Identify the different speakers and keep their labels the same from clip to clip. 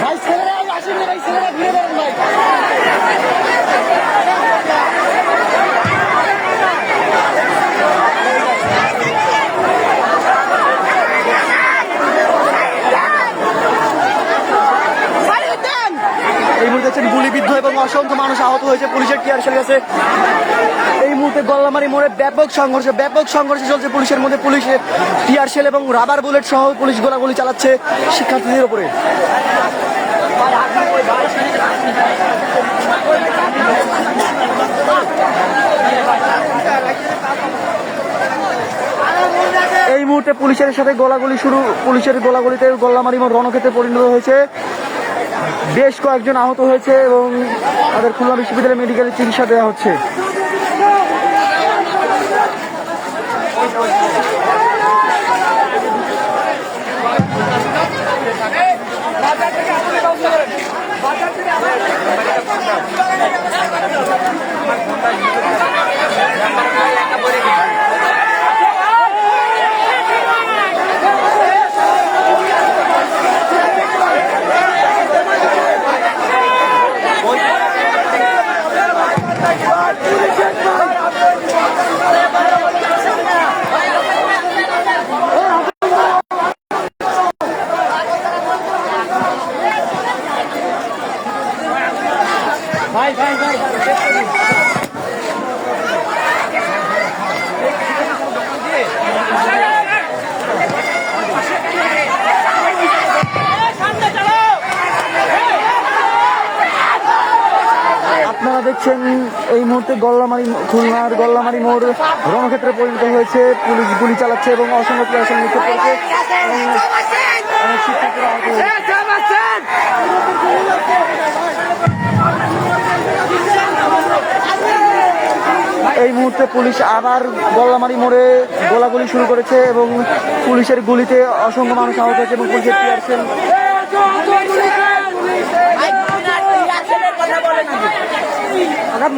Speaker 1: ভাই ছেলেরা আসেন না ভাই ছেলেরা ঘুরে বেড়ান ভাই এই মুহূর্তে হচ্ছেন গুলিবিদ্ধ এবং অসংখ্য মানুষ আহত হয়েছে। পুলিশের টিয়ার সেল গেছে এই মুহূর্তে গল্লামারি মোড়ে ব্যাপক সংঘর্ষ ব্যাপক সংঘর্ষ চলছে পুলিশের মধ্যে। পুলিশের টিয়ার সেল এবং রাবার বুলেট সহ পুলিশ গোলাগুলি চালাচ্ছে শিক্ষার্থীদের উপরে। এই মুহূর্তে পুলিশের সাথে গোলাগুলি শুরু, পুলিশের গোলাগুলিতে গোল্লামারি রণক্ষেত্রে পরিণত হয়েছে। বেশ কয়েকজন আহত হয়েছে এবং তাদের খুলনা বিশ্ববিদ্যালয় মেডিকেলে চিকিৎসা দেওয়া হচ্ছে। আপনারা দেখছেন এই মুহূর্তে গল্লামারি খুলনার গল্লামারি মোড় রণক্ষেত্রে পরিণত হয়েছে পুলিশ গুলি চালাচ্ছে এবং অসংখ্য প্রশাসন নিক্ষেপ করেছে এই মুহূর্তে পুলিশ আবার গলামারি মোড়ে গোলাগুলি শুরু করেছে এবং পুলিশের গুলিতে অসংখ্য মানুষ আহত হয়েছে এবং পুলিশের পিয়ারছেন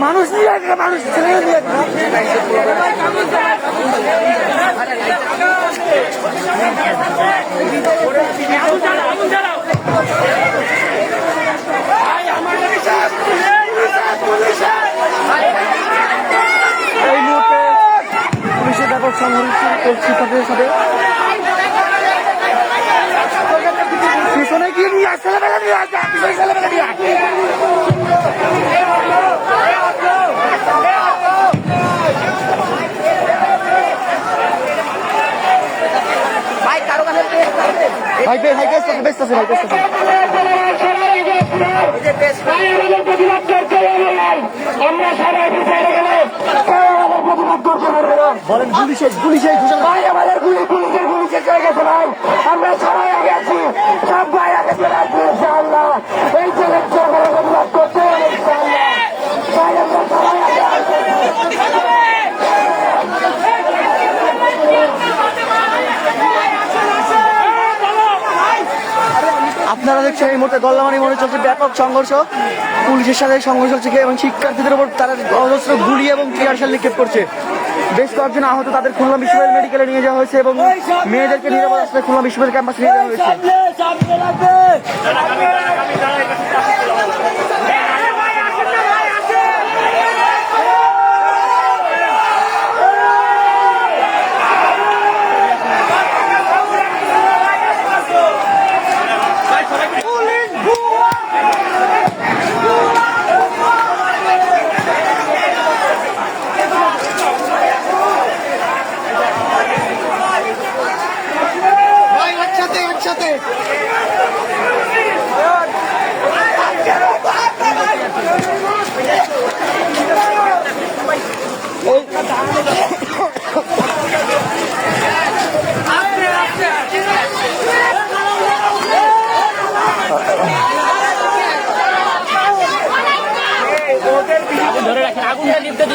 Speaker 1: মানুষ নিয়ে মানুষ ছেলে নিয়ে শিক্ষকদের সাথে আছে বেস্ট আছে বলেন গুলি শেষ গুলি পুলিশের ঘোষণা।
Speaker 2: ভাই, আমাদের পুলিশের আমরা সবাই আগে আছি। সব ভাই আগে চলে আসবে ইনশাআল্লাহ এই চ্যালেঞ্জ সরকারের প্রতিবাদ করতে হবে ইনশাআল্লাহ ভাই আমরা সবাই আগে আছি
Speaker 1: আপনারা দেখছেন এই মুহূর্তে গল্লামারি মনে হচ্ছে ব্যাপক সংঘর্ষ। পুলিশের সাথে সংঘর্ষ চলছে এবং শিক্ষার্থীদের উপর তারা অজস্র গুলি এবং ক্রিয়াশাল নিক্ষেপ করছে। বেশ কয়েকজন আহত তাদের খুলনা বিশ্ববিদ্যালয় মেডিকেলে নিয়ে যাওয়া হয়েছে এবং মেয়েদেরকে নিরাপদ খুলনা বিশ্ববিদ্যালয় ক্যাম্পাসে নিয়ে যাওয়া হয়েছে।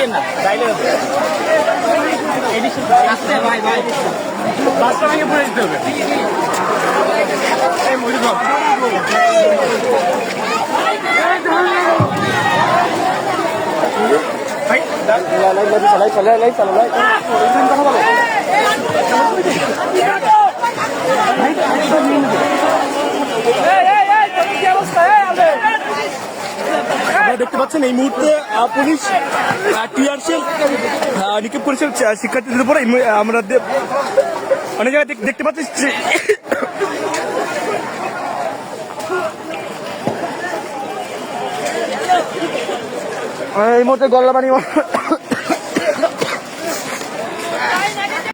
Speaker 3: লিফটে না বাইরে আসতে ভাই ভাই বাসটা ভেঙে পড়ে দিতে হবে। এই মজুদ ভাই
Speaker 4: আপনারা দেখতে পাচ্ছেন এই মুহূর্তে পুলিশ টিআরসি নিক্ষেপ করেছে শিক্ষার্থীদের উপরে। আমরা অনেক জায়গায় দেখ- দেখতে পাচ্ছি
Speaker 1: এই মুহূর্তে গল্লাবানি